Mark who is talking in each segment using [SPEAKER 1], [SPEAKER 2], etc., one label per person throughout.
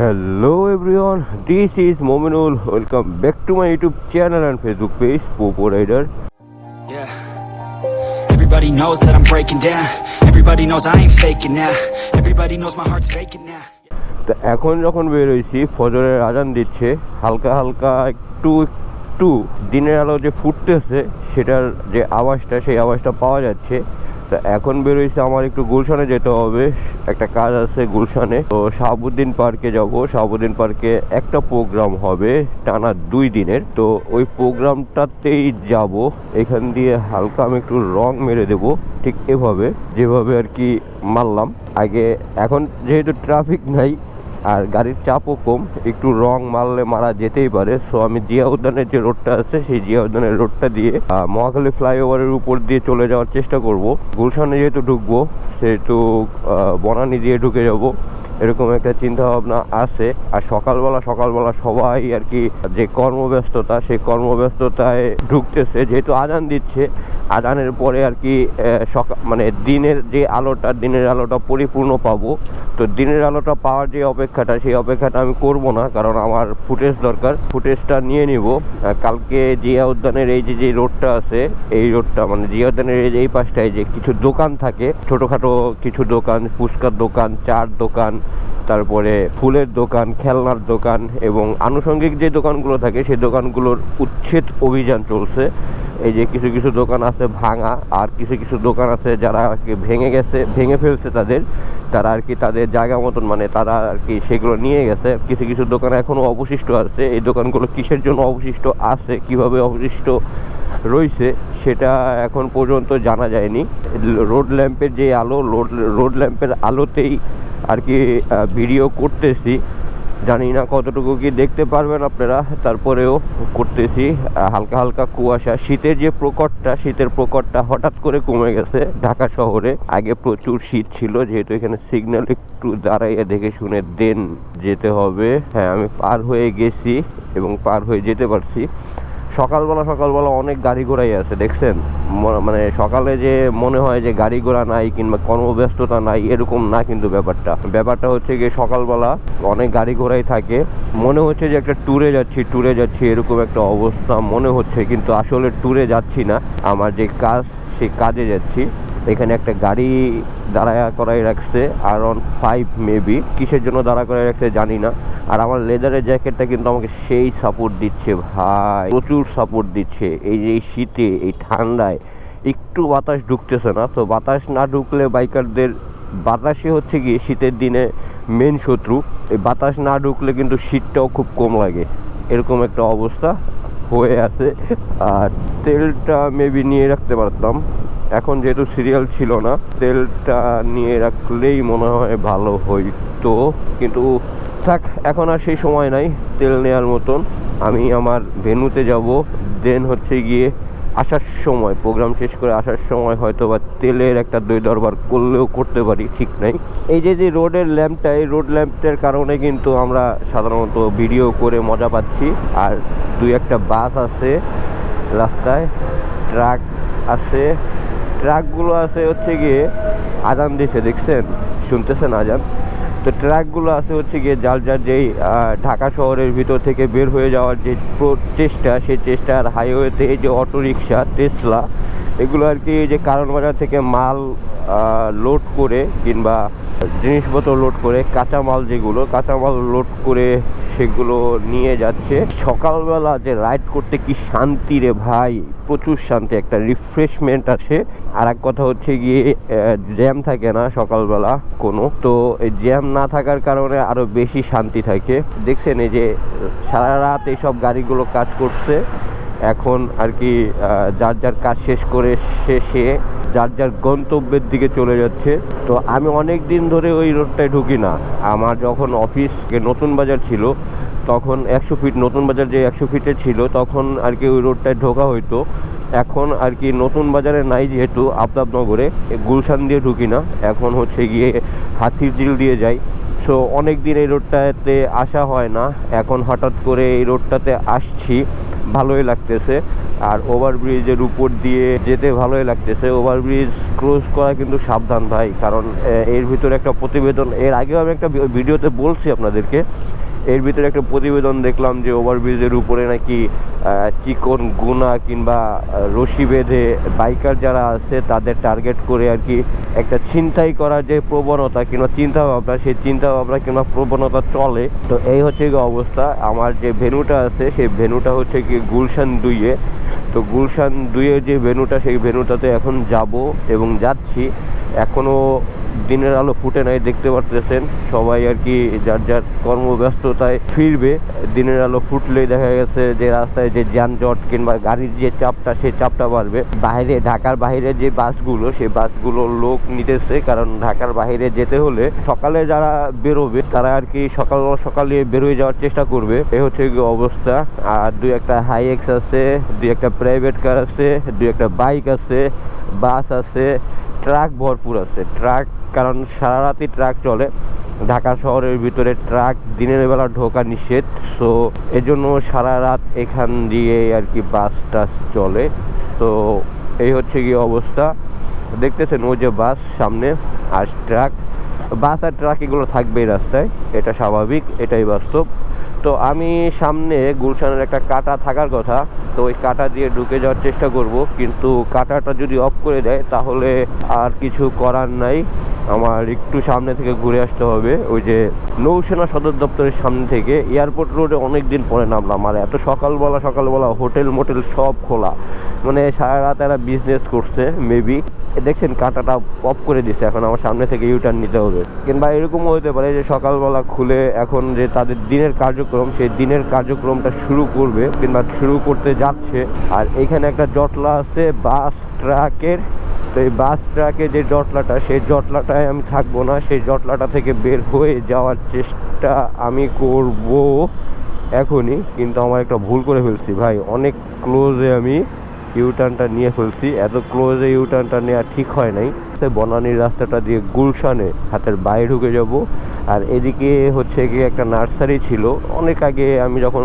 [SPEAKER 1] Hello everyone this is Mominul welcome back to my YouTube channel and Facebook page Popo
[SPEAKER 2] Rider Everybody knows that I'm breaking down. Everybody knows I ain't faking now. Everybody knows my heart's faking now.
[SPEAKER 1] তো এখন যখন বের ফজরের আজান দিচ্ছে হালকা হালকা একটু একটু দিনের আলো যে ফুটতেছে সেটার যে আওয়াজটা সেই আওয়াজটা পাওয়া যাচ্ছে। তো এখন বেরোইছে আমার একটু গুলশানে যেতে হবে। একটা কাজ আছে গুলশানে। তো শাহাবুদ্দিন পার্কে যাব। শাহাবুদ্দিন পার্কে একটা প্রোগ্রাম হবে টানা দুই দিনের। তো ওই প্রোগ্রামটাতেই যাব। এখান দিয়ে হালকা আমি একটু রং মেরে দেব। ঠিক এভাবে, যেভাবে আর কি মারলাম। আগে, এখন যেহেতু ট্রাফিক নাই আর গাড়ির চাপও কম, একটু রং মারলে মারা যেতেই পারে। সো আমি জিয়া উদ্যানের যে রোডটা আছে, সেই জিয়া উদ্যানের রোডটা দিয়ে মহাখালী ফ্লাইওভারের উপর দিয়ে চলে যাওয়ার চেষ্টা করব। গুলশানে যেহেতু ঢুকবো, সেহেতু বনানী দিয়ে ঢুকে যাব। এরকম একটা চিন্তা ভাবনা আছে। আর সকালবেলা সকালবেলা সবাই আর কি, যে কর্মব্যস্ততা, সেই কর্মব্যস্ততায় ঢুকতেছে। যেহেতু আজান দিচ্ছে, আজানের পরে আর কি সকাল মানে দিনের যে আলোটা, দিনের আলোটা পরিপূর্ণ পাবো। তো দিনের আলোটা পাওয়ার যে অপেক্ষাটা, সেই অপেক্ষাটা আমি করব না, কারণ আমার ফুটেজ দরকার। ফুটেজটা নিয়ে নিব। কালকে জিয়া উদ্যানের এই যে যে রোডটা আছে, এই রোডটা মানে জিয়া উদ্যানের এই যে, এই পাশটায় যে কিছু দোকান থাকে, ছোটোখাটো কিছু দোকান, ফুচকার দোকান, চার দোকান, তারপরে ফুলের দোকান, খেলনার দোকান এবং আনুষঙ্গিক যে দোকানগুলো থাকে, সেই দোকানগুলোর উচ্ছেদ অভিযান চলছে। এই যে কিছু কিছু দোকান আছে ভাঙা, আর কিছু কিছু দোকান আছে যারা আর কি ভেঙে গেছে, ভেঙে ফেলছে তাদের। তারা আর কি তাদের জায়গা মতন মানে তারা আর কি সেগুলো নিয়ে গেছে। কিছু কিছু দোকান এখনও অবশিষ্ট আছে। এই দোকানগুলো কিসের জন্য অবশিষ্ট আছে, কীভাবে অবশিষ্ট রয়েছে, সেটা এখন পর্যন্ত জানা যায়নি। রোড ল্যাম্পের যে আলো, রোড রোড ল্যাম্পের আলোতেই আর কি ভিডিও করতেছি। জানি না কতটুকু কি দেখতে পারবেন আপনারা, তারপরেও করতেছি, হালকা হালকা কুয়াশা, শীতের যে প্রকটটা, শীতের প্রকটটা হঠাৎ করে কমে গেছে ঢাকা শহরে। আগে প্রচুর শীত ছিল, যেহেতু এখানে সিগন্যাল একটু দাঁড়াইয়া দেখে শুনে দেন যেতে হবে। হ্যাঁ আমি পার হয়ে গেছি এবং পার হয়ে যেতে পারছি। সকালবেলা সকালবেলা অনেক গাড়ি ঘোড়াই আছে, দেখছেন? মানে সকালে যে মনে হয় যে গাড়ি ঘোড়া নাই কিংবা কর্মব্যস্ততা নাই, এরকম না কিন্তু ব্যাপারটা। ব্যাপারটা হচ্ছে গিয়ে সকালবেলা অনেক গাড়ি ঘোড়াই থাকে। মনে হচ্ছে যে একটা ট্যুরে যাচ্ছি ট্যুরে যাচ্ছি, এরকম একটা অবস্থা মনে হচ্ছে, কিন্তু আসলে ট্যুরে যাচ্ছি না। আমার যে কাজ সেই কাজে যাচ্ছি। এখানে একটা গাড়ি দাঁড়ায়া করাই রাখছে আর অন ফাইভ মেবি কিসের জন্য দাঁড়া করাই রাখছে জানি না। আর আমার লেদারের জ্যাকেটটা কিন্তু আমাকে সেই সাপোর্ট দিচ্ছে ভাই। প্রচুর সাপোর্ট দিচ্ছে। এই যে এই শীতে, এই ঠান্ডায় একটু বাতাস ঢুকতেছে না। তো বাতাস না ঢুকলে বাইকারদের, বাতাসই হচ্ছে গিয়ে শীতের দিনে মেন শত্রু। এই বাতাস না ঢুকলে কিন্তু শীতটাও খুব কম লাগে। এরকম একটা অবস্থা হয়ে আছে। আর তেলটা মেবি নিয়ে রাখতে পারতাম। এখন যেহেতু সিরিয়াল ছিল না, তেলটা নিয়ে রাখলেই মনে হয় ভালো হইতো। কিন্তু থাক, এখন আর সেই সময় নাই, তেল নেওয়ার মতন। আমি আমার ভেনুতে যাব দেন হচ্ছে গিয়ে আসার সময় প্রোগ্রাম শেষ করে আসার সময় হয়তো বা তেলের একটা দই দরবার করলেও করতে পারি, ঠিক নাই। এই যে যে রোডের ল্যাম্পটা এই রোড ল্যাম্পটার কারণে কিন্তু আমরা সাধারণত ভিডিও করে মজা পাচ্ছি। আর দুই একটা বাস আছে রাস্তায় ট্রাক আছে। ট্রাকগুলো আছে হচ্ছে গিয়ে আজান দিছে, দেখছেন? শুনতেছেন আজান? তো ট্রাকগুলো আছে হচ্ছে গিয়ে যার যার যেই ঢাকা শহরের ভিতর থেকে বের হয়ে যাওয়ার যে চেষ্টা, সেই চেষ্টা আর হাইওয়েতে এই যে অটো রিক্সা টেসলা এগুলো আর কি এই যে কারণ বাজার থেকে মাল লোড করে কিংবা জিনিসপত্র লোড করে, কাঁচামাল যেগুলো, কাঁচামাল লোড করে সেগুলো নিয়ে যাচ্ছে। সকালবেলা যে রাইড করতে কি শান্তি রে ভাই? প্রচুর শান্তি, একটা রিফ্রেশমেন্ট আছে। আর এক কথা হচ্ছে গিয়ে জ্যাম থাকে না সকালবেলা কোনো। তো জ্যাম না থাকার কারণে আরও বেশি শান্তি থাকে। দেখছেন এই যে সারা রাত এইসব গাড়িগুলো কাজ করছে। এখন আর কি যার যার কাজ শেষ করে শেষে যার যার গন্তব্যের দিকে চলে যাচ্ছে। তো আমি অনেক দিন ধরে ওই রোডটায় ঢুকি না। আমার যখন অফিস নতুন বাজার ছিল, তখন একশো ফিট নতুন বাজার যে একশো ফিটে ছিল, তখন আর কি ওই রোডটায় ঢোকা হইতো। এখন আর কি নতুন বাজারে নাই যেহেতু আফতাবনগরে গুলশান দিয়ে ঢুকি না। এখন হচ্ছে গিয়ে হাতির ঝিল দিয়ে যাই। সো অনেক দিন এই রোডটাতে আসা হয় না। এখন হঠাৎ করে এই রোডটাতে আসছি। ভালোই লাগতেছে। আর ওভারব্রিজের উপর দিয়ে যেতে ভালোই লাগতেছে। ওভারব্রিজ ক্রস করা কিন্তু সাবধান ভাই। কারণ এর ভিতরে একটা প্রতিবেদন। এর আগেও আমি একটা ভিডিওতে বলছি আপনাদেরকে। এর ভিতরে একটা প্রতিবেদন দেখলাম যে ওভারব্রিজের উপরে নাকি চিকন গুনা কিংবা রশি বেঁধে বাইকার যারা আছে তাদের টার্গেট করে আর কি একটা ছিনতাই করার যে প্রবণতা কিংবা চিন্তাভাবনা, সেই চিন্তাভাবনা কিংবা প্রবণতা চলে। তো এই হচ্ছে কি অবস্থা। আমার যে ভেনুটা আছে, সেই ভেনুটা হচ্ছে কি গুলশান দুইয়ে। তো গুলশান দুইয়ের যে ভেনুটা, সেই ভেনুটাতে এখন যাব এবং যাচ্ছি। এখনও দিনের আলো ফুটে নাই, দেখতে পারতেছেন। সবাই আর কি যার যার কর্মব্যস্ততায় ফিরবে, দিনের আলো ফুটলেই দেখা গেছে যে রাস্তায় যে যানজট কিংবা গাড়ির যে চাপটা সেই চাপটা বাড়বে। বাইরে, ঢাকার বাইরে যে বাসগুলো সেই বাসগুলো লোক নিতেছে, কারণ ঢাকার বাইরে যেতে হলে সকালে যারা বেরোবে, তারা আর কি সকাল সকালে বেরোয় যাওয়ার চেষ্টা করবে। এ হচ্ছে অবস্থা। আর দুই একটা হাই এক্স আছে, দুই একটা প্রাইভেট কার আছে, দুই একটা বাইক আছে, বাস আছে ট্রাক ভরপুর আছে। ট্রাক, কারণ সারা রাতই ট্রাক চলে। ঢাকা শহরের ভিতরে ট্রাক দিনের বেলা ঢোকা নিষেধ। সো এজন্য সারা রাত এখান দিয়ে আর কি বাস টাস চলে। তো এই হচ্ছে কি অবস্থা। দেখতেছেন ওই যে বাস সামনে, আর ট্রাক। বাস আর ট্রাক এগুলো থাকবেই রাস্তায়। এটা স্বাভাবিক, এটাই বাস্তব। তো আমি সামনে গুলশানের একটা কাটা থাকার কথা, তো ওই কাটা দিয়ে ঢুকে যাওয়ার চেষ্টা করব, কিন্তু কাটাটা যদি অফ করে দেয় তাহলে আর কিছু করার নাই। আমার একটু সামনে থেকে ঘুরে আসতে হবে। ওই যে নৌসেনা সদর দপ্তরের সামনে থেকে এয়ারপোর্ট রোডে অনেক দিন পরে নামলাম। আর এত সকালবেলা সকালবেলা হোটেল, মোটেল সব খোলা। মানে সারা রাত এরা বিজনেস করছে মেবি দেখছেন, কাঁটাটা অফ করে দিচ্ছে। এখন আমার সামনে থেকে ইউটার্ন নিতে হবে। কিংবা এরকমও হতে পারে যে সকালবেলা খুলে এখন যে তাদের দিনের কার্যক্রম, সেই দিনের কার্যক্রমটা শুরু করবে কিংবা শুরু করতে যাচ্ছে। আর এখানে একটা জটলা আছে, বাস, ট্রাকের তো এই বাস ট্রাকে যে জটলাটা, সেই জটলাটায় আমি থাকব না। সেই জটলাটা থেকে বের হয়ে যাওয়ার চেষ্টা আমি করব এখনই, কিন্তু আমার একটা ভুল করে ফেলছি ভাই। অনেক ক্লোজে আমি ইউটার্নটা নিয়ে ফেলছি। এত ক্লোজে ইউটার্নটা নেওয়া ঠিক হয় নাই। বনানীর রাস্তাটা দিয়ে গুলশানে হাতের বাইরে ঢুকে যাব। আর এদিকে হচ্ছে গিয়ে একটা নার্সারি ছিল। অনেক আগে আমি যখন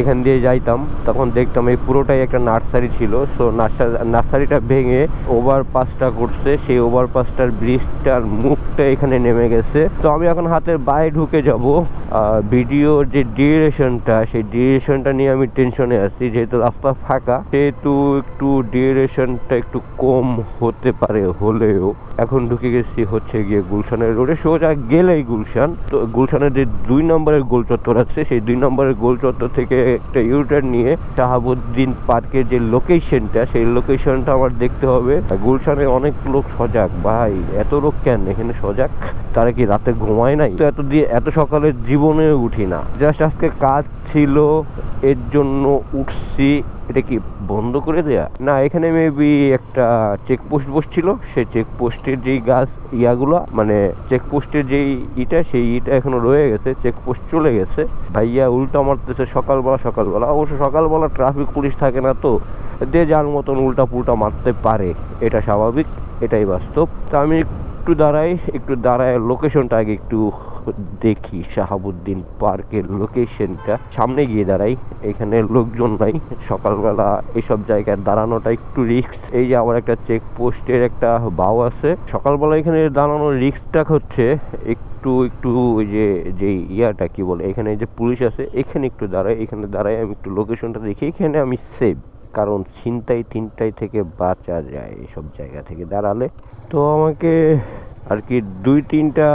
[SPEAKER 1] এখান দিয়ে যাইতাম, তখন দেখতাম এই পুরোটাই একটা নার্সারি ছিল। সো নার্সারিটা ভেঙে ওভারপাসটা করছে, সেই ওভারপাসটার ব্রিজটার মুখটা এখানে নেমে গেছে। তো আমি এখন হাতের বাইরে ঢুকে যাব। ভিডিওর যে ডিউরেশনটা, সেই ডিউরেশনটা নিয়ে আমি টেনশনে আছি, যেহেতু রাস্তা ফাঁকা, সেহেতু একটু ডিউরেশনটা একটু কম হতে পারে হলেও। এখন ঢুকে গেছি হচ্ছে গিয়ে গুলশানের রোডে সোজা গেলেই গুলশান। তো গুলশানের যে দুই নম্বরের গোল চত্বর আছে, সেই দুই নম্বরের গোল চত্বর থেকে একটা ইউটার্ন নিয়ে শাহাবুদ্দিন পার্কের যে লোকেশনটা সেই লোকেশনটা আমার দেখতে হবে। গুলশানে অনেক লোক সজাগ। ভাই, এত লোক কেন? এখানে সজাগ? তারা কি রাতে ঘুমায় নাই? এত দিয়ে, এত সকালে জীবনে উঠি না। জাস্ট আজকে কাজ ছিল, এর জন্য উঠছি। এটা কি বন্ধ করে দেয়া? না, এখানে মেবি একটা চেকপোস্ট বসছিল। সেই চেকপোস্টের যেই গাছ ইয়াগুলো মানে চেকপোস্টের যেই ইটা, সেই ইটা এখনও রয়ে গেছে চেকপোস্ট চলে গেছে। ভাইয়া উল্টা মারতেছে সকালবেলা সকালবেলা। অবশ্য সকালবেলা ট্রাফিক পুলিশ থাকে না তো, যে যার মতন উল্টা পুল্টা মারতে পারে। এটা স্বাভাবিক, এটাই বাস্তব। তা আমি একটু দাঁড়াই, একটু দাঁড়ায় লোকেশনটা আগে একটু দেখি শাহাবুদ্দিন পার্কের লোকেশনটা সামনে গিয়ে দাঁড়াই, এখানে লোকজন নাই। সকালবেলা এসব জায়গায় দাঁড়ানোটা একটু রিস্ক এই যে আমার একটা চেক পোস্টের একটা বাও আছে। সকালবেলা এখানে দাঁড়ানোর রিস্কটা হচ্ছে একটু একটু ওই যে যে ইয়াটা কি বলে, এখানে যে পুলিশ আছে, এখানে একটু দাঁড়াই এখানে দাঁড়াই আমি একটু লোকেশনটা দেখি। এখানে আমি সেভ কারণ ছিনতাই তিনটাই থেকে বাঁচা যায় এসব জায়গা থেকে দাঁড়ালে। তো আমাকে আর কি দুই তিনটা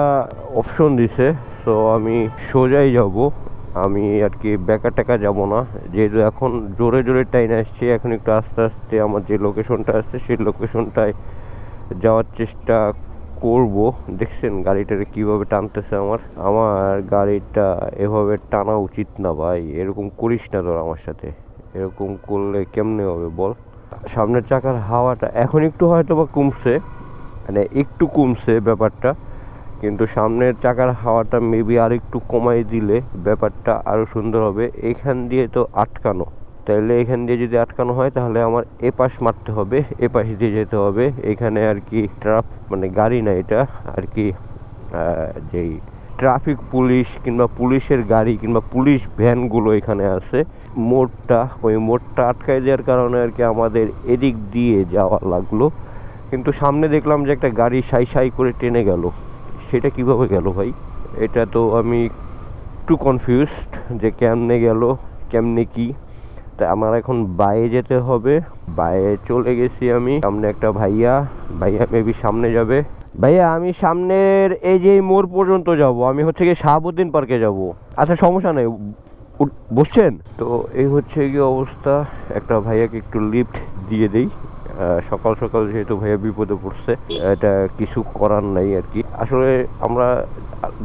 [SPEAKER 1] অপশন দিছে তো আমি সোজাই যাব। আমি আর কি বেকা টেকা যাব না, যেহেতু এখন জোরে জোরে টাইম আসছে, এখন একটু আস্তে আস্তে আমার যে লোকেশনটা আসছে সেই লোকেশনটায় যাওয়ার চেষ্টা করব। দেখছেন গাড়িটারে কীভাবে টানতেছে আমার। আমার গাড়িটা এভাবে টানা উচিত না ভাই, এরকম করিস না তোর আমার সাথে। এরকম করলে কেমনে হবে বল? সামনের চাকার হাওয়াটা এখন একটু হয়তো বা কমছে মানে একটু কমছে ব্যাপারটা, কিন্তু সামনের চাকার হাওয়াটা মেবি আর একটু কমাই দিলে ব্যাপারটা আরও সুন্দর হবে। এখান দিয়ে তো আটকানো। তাইলে এখান দিয়ে যদি আটকানো হয়, তাহলে আমার এ পাশ মারতে হবে এ পাশ দিয়ে যেতে হবে। এখানে আর কি ট্রাফ মানে গাড়ি না এটা, আর কি যেই ট্রাফিক পুলিশ কিংবা পুলিশের গাড়ি কিংবা পুলিশ ভ্যানগুলো এখানে আছে। মোড়টা, ওই মোড়টা আটকায় দেওয়ার কারণে আর কি আমাদের এদিক দিয়ে যাওয়া লাগল। কিন্তু সামনে দেখলাম যে একটা গাড়ি সাই সাই করে টেনে গেল। সেটা কীভাবে গেল ভাই? এটা তো আমি একটু কনফিউজড যে কেমনে গেল, কেমনে কি। তা আমার এখন বাইরে যেতে হবে। বাইরে চলে গেছি আমি। সামনে একটা ভাইয়া। ভাইয়া মেবি সামনে যাবে। ভাইয়া, আমি সামনের এই যে মোড় পর্যন্ত যাব। আমি হচ্ছে গিয়ে শাহাবুদ্দিন পার্কে যাব। আচ্ছা সমস্যা নেই। বসছেন? তো এই হচ্ছে কি অবস্থা। একটা ভাইয়াকে একটু লিফট দিয়ে দেই। সকাল সকাল যেহেতু ভাইয়া বিপদে পড়ছে, এটা কিছু করার নাই আর কি। আসলে আমরা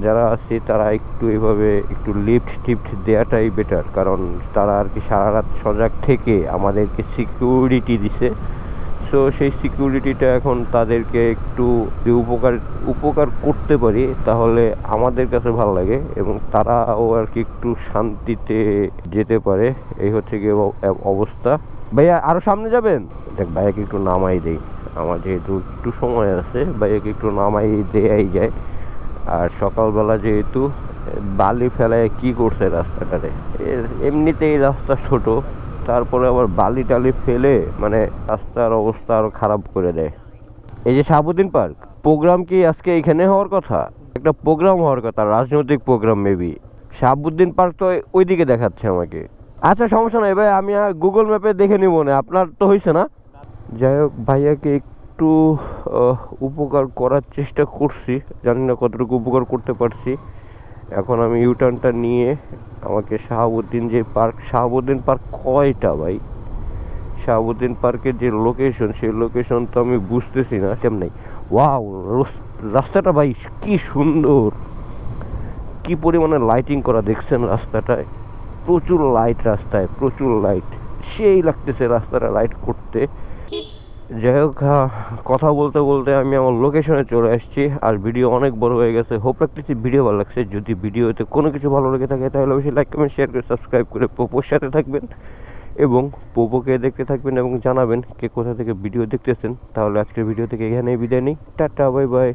[SPEAKER 1] যারা আছি, তারা একটু এভাবে একটু লিফট টিফট দেওয়াটাই বেটার কারণ তারা আর কি সারা রাত সজাগ থেকে আমাদেরকে সিকিউরিটি দিছে। সো সেই সিকিউরিটিটা এখন তাদেরকে একটু যে উপকার উপকার করতে পারি, তাহলে আমাদের কাছে ভালো লাগে এবং তারাও আর কি একটু শান্তিতে যেতে পারে। এই হচ্ছে গিয়ে অবস্থা। ভাইয়া, আরও সামনে যাবেন? দেখ, ভাইয়াকে একটু নামাই দেই। আমার যেহেতু একটু সময় আছে, ভাইয়াকে একটু নামাই দেয়াই যায়। আর সকালবেলা যেহেতু, বালি ফেলায় কি করছে রাস্তাটারে এমনিতেই রাস্তা ছোট, তারপরে আবার বালি টালি ফেলে মানে রাস্তার অবস্থা আরও খারাপ করে দেয়। এই যে শাহাবুদ্দিন পার্ক, প্রোগ্রাম কি আজকে এখানে হওয়ার কথা? একটা প্রোগ্রাম হওয়ার কথা, রাজনৈতিক প্রোগ্রাম মেবি। শাহাবুদ্দিন পার্ক তো ওইদিকে দেখাচ্ছে আমাকে। আচ্ছা সমস্যা নাই ভাই, আমি আর গুগল ম্যাপে দেখে নিব না, আপনার তো হয়েছে না। যাই হোক, ভাইয়াকে একটু উপকার করার চেষ্টা করছি, জানি না কতটুকু উপকার করতে পারছি। এখন আমি ইউটার্নটা নিয়ে আমাকে শাহাবুদ্দিন যে পার্ক শাহাবুদ্দিন পার্ক কয়টা ভাই? শাহাবুদ্দিন পার্কের যে লোকেশন সেই লোকেশন তো আমি বুঝতেছি না কেমন ওয়াও রাস্তাটা ভাই কি সুন্দর। কি পরিমাণে লাইটিং করা, দেখছেন রাস্তাটায়? প্রচুর লাইট রাস্তায়, প্রচুর লাইট সেই লাগতেছে রাস্তাটা লাইট করতে। যাই হোক কথা বলতে বলতে আমি আমার লোকেশনে চলে আসছি, আর ভিডিও অনেক বড় হয়ে গেছে। হোপ রাখতেছি ভিডিও ভালো লাগছে। যদি ভিডিওতে কোনো কিছু ভালো লেগে থাকে, তাহলে অবশ্যই লাইক কমেন্ট শেয়ার করে সাবস্ক্রাইব করে পোপোর সাথে থাকবেন। এবং পোপোকে দেখতে থাকবেন এবং জানাবেন কে কোথা থেকে ভিডিও দেখতেছেন। তাহলে আজকের ভিডিও থেকে এখানেই বিদায় নিই। Tata bye bye